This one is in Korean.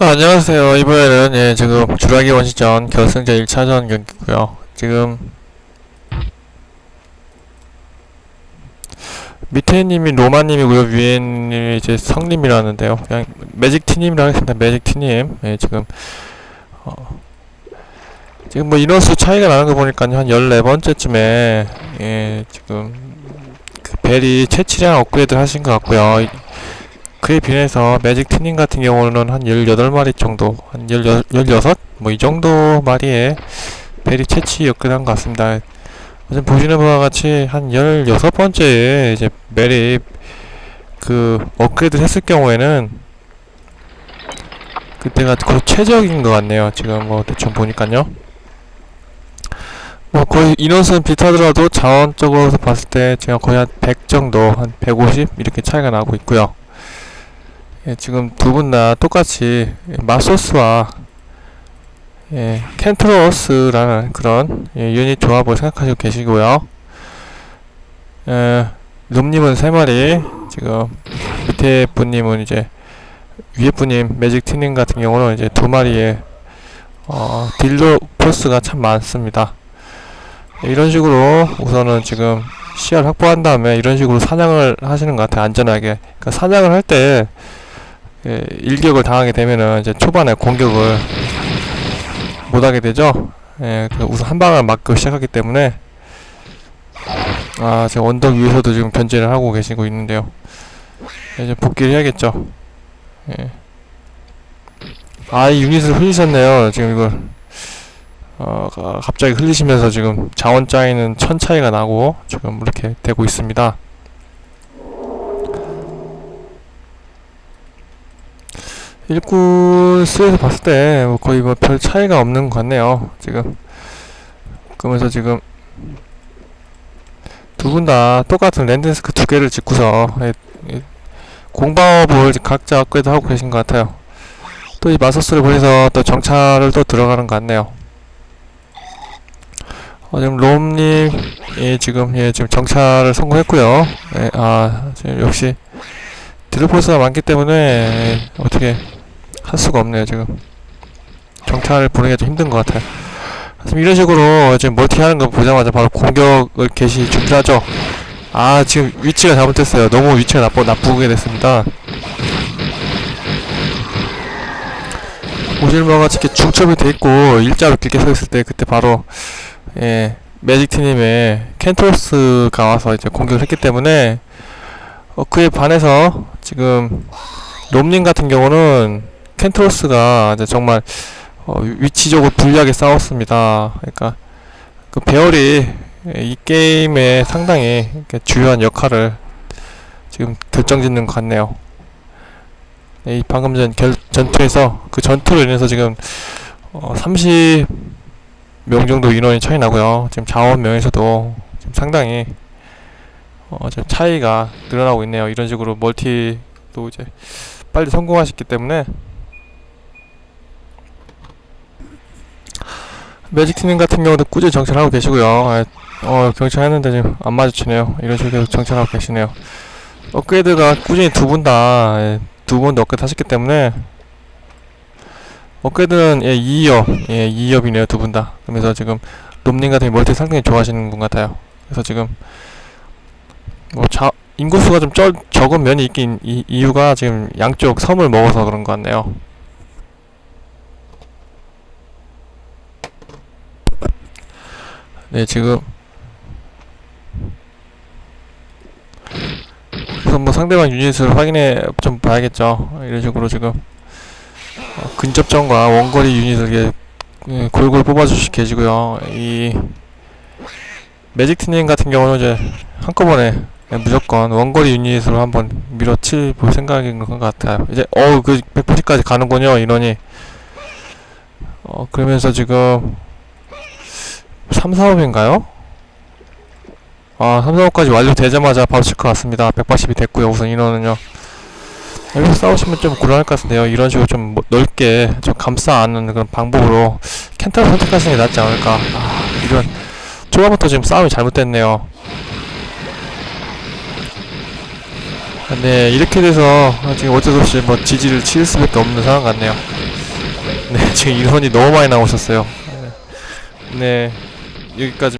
아, 안녕하세요. 이번에는 예, 지금 주라기 원시전 결승전 1차전 경기고요. 지금 밑에 님이 로마 님이고요. 위에 님이 이제 성님이라는데요. 그냥 매직 티님이라 하겠습니다. 매직 티님. 예, 지금 어, 지금 뭐 인원수 차이가 나는 거 보니까요. 한 14번째쯤에 예, 지금 그 벨이 채취량 업그레이드 하신 것 같고요. 이- 그에 비해서 매직 튜닝 같은 경우는 한 18마리 정도, 한 16, 16? 뭐 이 정도 마리에 벨이 채취 업그레이드 한것 같습니다. 지금 보시는 바와 같이 한 16번째에 이제 벨이 그 업그레이드 했을 경우에는 그때가 거의 최적인 것 같네요. 지금 뭐 대충 보니까요. 뭐 거의 인원수는 비슷하더라도 자원적으로 봤을 때 제가 거의 한 100 정도, 한 150 이렇게 차이가 나고 있고요. 예, 지금 두 분 다 똑같이 마소스와 예, 켄트로스라는 그런 예, 유닛 조합을 생각하시고 계시고요. 예, 룸님은 세 마리, 지금 밑에 분님은 이제 위에 분님 매직 튜닝 같은 경우는 이제 두 마리의 어, 딜러 포스가 참 많습니다. 예, 이런 식으로 우선은 지금 시야를 확보한 다음에 이런 식으로 사냥을 하시는 것 같아요. 안전하게. 그러니까 사냥을 할때 예, 일격을 당하게 되면은 이제 초반에 공격을 못하게 되죠. 예, 그 우선 한 방을 맞고 시작하기 때문에 아, 지금 언덕 위에서도 지금 견제를 하고 계시고 있는데요. 예, 이제 복귀를 해야겠죠. 예. 아, 이 유닛을 흘리셨네요. 지금 이걸 어, 가- 갑자기 흘리시면서 지금 자원 짜이는 천 차이가 나고 지금 이렇게 되고 있습니다. 일꾼 수에서 봤을 때 뭐 거의 뭐 별 차이가 없는 것 같네요. 지금 그러면서 지금 두 분 다 똑같은 랜드스크 두 개를 짓고서 공방업을 각자 업그레이드 하고 계신 것 같아요. 또 이 마소스를 보내서 또 정찰을 또 들어가는 것 같네요. 어, 지금 롬님 예 지금 예 지금 정찰을 성공했고요. 예, 아 지금 역시 딜로포스가 많기 때문에 예, 어떻게 할 수가 없네요 지금. 정찰을 보내기가 좀 힘든 것 같아요. 지금 이런 식으로 지금 멀티 하는 거 보자마자 바로 공격을 개시 준비하죠. 아 지금 위치가 잘못됐어요. 너무 위치가 나쁘, 나쁘게 됐습니다. 오실마가 이렇게 중첩이 돼 있고 일자로 길게 서 있을 때 그때 바로 예 매직티님의 켄토스가 와서 이제 공격을 했기 때문에 어, 그에 반해서 지금 롬님 같은 경우는 켄트로스가 정말 어, 위치적으로 불리하게 싸웠습니다. 그러니까 그 배열이 이 게임에 상당히 중요한 역할을 지금 결정짓는 것 같네요. 네, 이 방금 전 결, 전투에서 그 전투로 인해서 지금 어, 30명 정도 인원이 차이 나고요. 지금 자원명에서도 지금 상당히 어, 좀 차이가 늘어나고 있네요. 이런 식으로 멀티도 이제 빨리 성공하셨기 때문에 매직티님 같은 경우도 꾸준히 정찰하고 계시고요. 아, 어, 경찰했는데 지금 안 마주치네요. 이런 식으로 정찰하고 계시네요. 업그레이드가 꾸준히 두 분 다, 예, 두분다 업그레이드 하셨기 때문에, 업그레이드는, 예, 2업, 예, 2업이네요, 두 분 다. 그러면서 지금, 롬님 같은 멀티 상당히 좋아하시는 분 같아요. 그래서 지금, 뭐, 자, 인구수가 좀 적, 적은 면이 있긴, 이, 이유가 지금 양쪽 섬을 먹어서 그런 것 같네요. 네, 지금 그래서 뭐 상대방 유닛을 확인해 좀 봐야겠죠. 이런 식으로 지금 어, 근접전과 원거리 유닛을 이렇게 예, 골고루 뽑아주시 계시고요. 이 매직티님 같은 경우는 이제 한꺼번에 예, 무조건 원거리 유닛으로 한번 밀어칠 볼 생각인 것 같아요. 이제 어그 180까지 가는군요 인원이. 어 그러면서 지금 3, 4업인가요? 아, 3, 4업까지 완료되자마자 바로 칠것 같습니다. 180이 됐고요. 우선 인원은요. 여기서 싸우시면 좀 곤란할 것 같은데요. 이런 식으로 좀 뭐- 넓게 좀 감싸 안는 그런 방법으로 켄타를 선택하시는 게 낫지 않을까. 아, 이런 초반부터 지금 싸움이 잘못됐네요. 네, 이렇게 돼서 지금 어쩔 수 없이 뭐 지지를 칠 수밖에 없는 상황 같네요. 네, 지금 인원이 너무 많이 나오셨어요. 네, 여기까지.